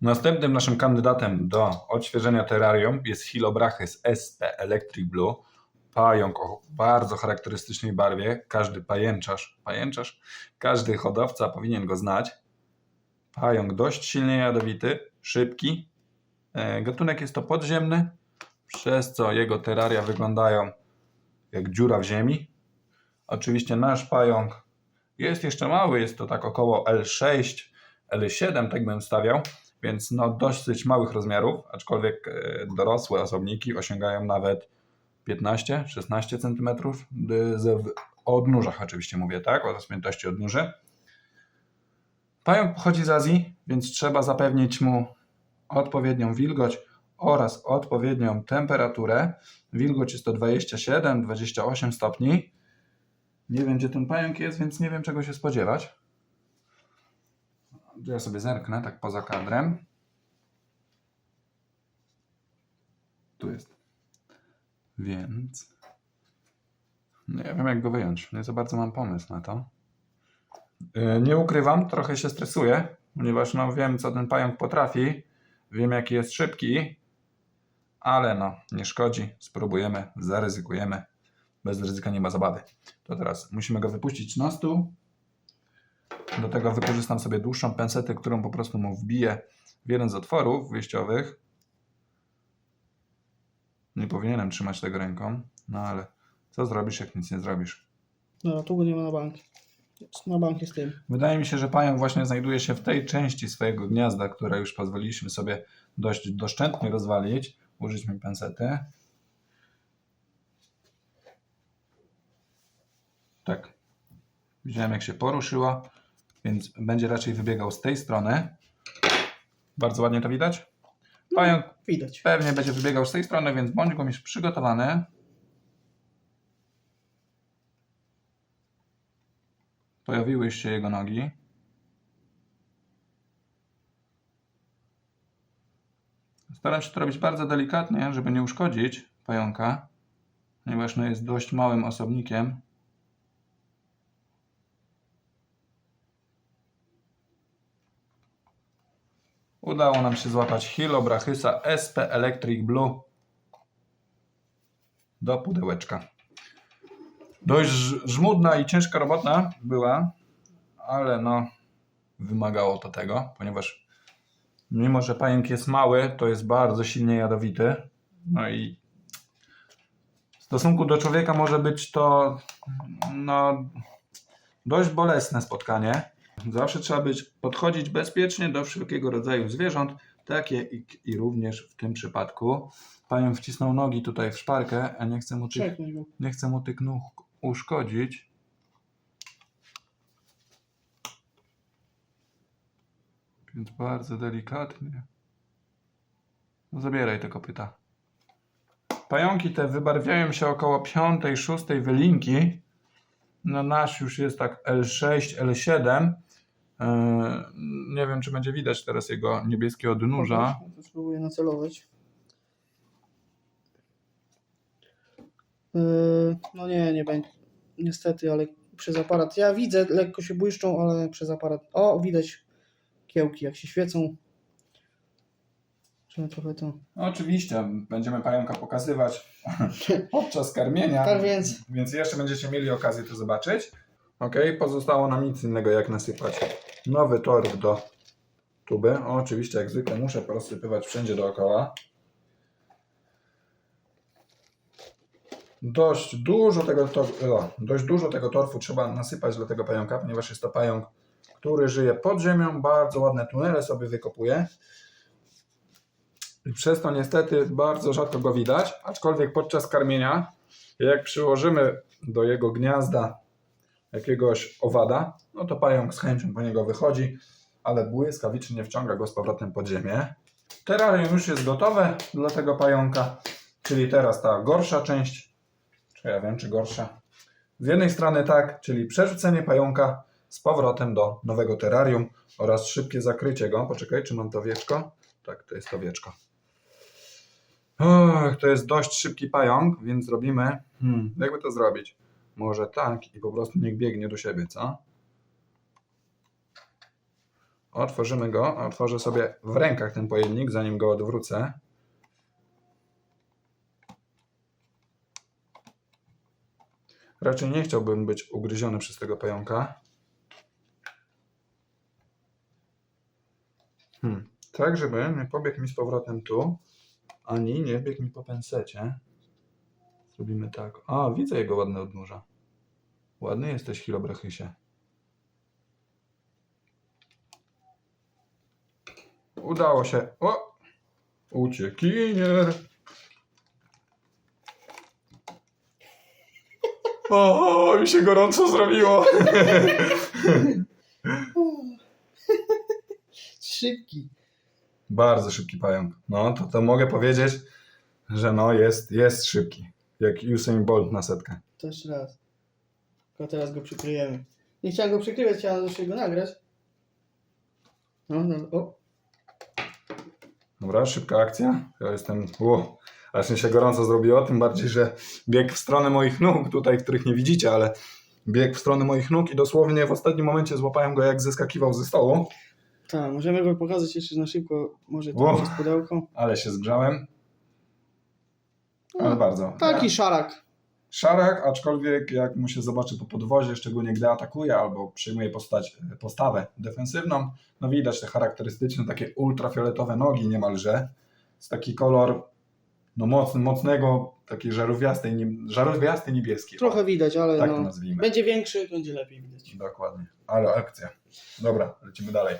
Następnym naszym kandydatem do odświeżenia terrarium jest Hilobrachys SP Electric Blue. Pająk o bardzo charakterystycznej barwie. Każdy pajęczarz, pajęczarz, każdy hodowca powinien go znać. Pająk dość silnie jadowity, szybki. E, Gatunek jest to podziemny, przez co jego terraria wyglądają jak dziura w ziemi. Oczywiście nasz pająk jest jeszcze mały, jest to tak około L6, L7, tak bym stawiał, więc no dosyć małych rozmiarów, aczkolwiek e, dorosłe osobniki osiągają nawet 15-16 cm o odnóżach oczywiście mówię, tak, o rozpiętości odnóży. Pająk pochodzi z Azji, więc trzeba zapewnić mu odpowiednią wilgoć oraz odpowiednią temperaturę. Wilgoć jest to 27-28 stopni. Nie wiem, gdzie ten pająk jest, więc nie wiem, czego się spodziewać. Ja sobie zerknę, tak poza kadrem. Tu jest. Więc. Nie wiem, jak go wyjąć. Nie za bardzo mam pomysł na to. Yy, Nie ukrywam, trochę się stresuję, ponieważ no, wiem, co ten pająk potrafi. Wiem, jaki jest szybki. Ale no, nie szkodzi. Spróbujemy, zaryzykujemy. Bez ryzyka nie ma zabawy. To teraz musimy go wypuścić na stół. Do tego wykorzystam sobie dłuższą pensetę, którą po prostu mu wbiję w jeden z otworów wyjściowych. Nie powinienem trzymać tego ręką, no ale co zrobisz, jak nic nie zrobisz? No, tu go nie ma na bank. Na bank jest tym. Wydaje mi się, że pająk właśnie znajduje się w tej części swojego gniazda, które już pozwoliliśmy sobie dość doszczętnie rozwalić. Użyć mi pensety. Tak. Widziałem, jak się poruszyła, więc będzie raczej wybiegał z tej strony. Bardzo ładnie to widać. Pająk Widać. pewnie będzie wybiegał z tej strony, więc bądź go już przygotowany. Pojawiły się jego nogi. Staram się to robić bardzo delikatnie, żeby nie uszkodzić pająka, ponieważ no jest dość małym osobnikiem. Udało nam się złapać Hilobrachysa SP Electric Blue do pudełeczka. Dość żmudna i ciężka robota była, ale no wymagało to tego, ponieważ mimo, że pająk jest mały, to jest bardzo silnie jadowity. No i w stosunku do człowieka może być to no, dość bolesne spotkanie. Zawsze trzeba być, podchodzić bezpiecznie do wszelkiego rodzaju zwierząt, takie i, i również w tym przypadku. Pająk wcisnął nogi tutaj w szparkę, a nie chcę mu tych, go. nie chcę mu tych nóg uszkodzić. Więc bardzo delikatnie. No zabieraj te kopyta. Pająki te wybarwiają się około 5-6 wylinki. No nasz już jest tak L6, L7. Eee, Nie wiem, czy będzie widać teraz jego niebieskie odnóża. To spróbuję nacelować. Yy, no nie, nie będzie. Niestety, ale przez aparat. Ja widzę, lekko się błyszczą, ale przez aparat. O, widać kiełki, jak się świecą. Trzeba trochę to. No, oczywiście, będziemy pająka pokazywać podczas karmienia. Tak więc. Więc jeszcze będziecie mieli okazję to zobaczyć. Ok, pozostało nam nic innego jak nasypać nowy torf do tuby. Oczywiście, jak zwykle muszę rozsypywać wszędzie dookoła. Dość dużo tego, tor- o, dość dużo tego torfu trzeba nasypać dla tego pająka, ponieważ jest to pająk, który żyje pod ziemią, bardzo ładne tunele sobie wykopuje. I przez to niestety bardzo rzadko go widać, aczkolwiek podczas karmienia, jak przyłożymy do jego gniazda jakiegoś owada, no to pająk z chęcią po niego wychodzi, ale błyskawicznie wciąga go z powrotem pod ziemię. Terrarium już jest gotowe dla tego pająka, czyli teraz ta gorsza część, czy ja wiem, czy gorsza. Z jednej strony tak, czyli przerzucenie pająka z powrotem do nowego terrarium oraz szybkie zakrycie go. Poczekaj, czy mam to wieczko? Tak, to jest to wieczko. Och, to jest dość szybki pająk, więc zrobimy. Hmm, jakby to zrobić? Może tak i po prostu niech biegnie do siebie, co? Otworzymy go. Otworzę sobie w rękach ten pojemnik, zanim go odwrócę. Raczej nie chciałbym być ugryziony przez tego pająka. Hmm. Tak, żeby nie pobiegł mi z powrotem tu, ani nie biegł mi po pensecie. Zrobimy tak. A, widzę jego ładne odnóża. Ładny jesteś, Hilobrachysie. Udało się. O! Uciekinier! O, mi się gorąco zrobiło. Szybki. Bardzo szybki pająk. No, to, to mogę powiedzieć, że no jest, jest szybki. Jak Usain Bolt na setkę. To jeszcze raz. Tylko teraz go przykryjemy. Nie chciałem go przykrywać, chciałem jeszcze go nagrać. No, no, o. Dobra, szybka akcja. Ja jestem. Ło, aż mi się gorąco zrobiło, tym bardziej, że bieg w stronę moich nóg, tutaj, których nie widzicie, ale bieg w stronę moich nóg i dosłownie w ostatnim momencie złapałem go, jak zeskakiwał ze stołu, Tak, możemy go pokazać jeszcze na szybko. Może Wow. przez pudełko. ale się zgrzałem. Ale No, bardzo. Taki szarak. Szarak, aczkolwiek jak mu się zobaczy po podwozie, szczególnie gdy atakuje albo przyjmuje postać, postawę defensywną, no widać te charakterystyczne takie ultrafioletowe nogi niemalże. Jest taki kolor no mocny, mocnego, taki żarówiastej, żarówiasty niebieski. Trochę widać, ale tak to no. nazwijmy. Będzie większy, będzie lepiej widać. Dokładnie. Ale akcja. Dobra, lecimy dalej.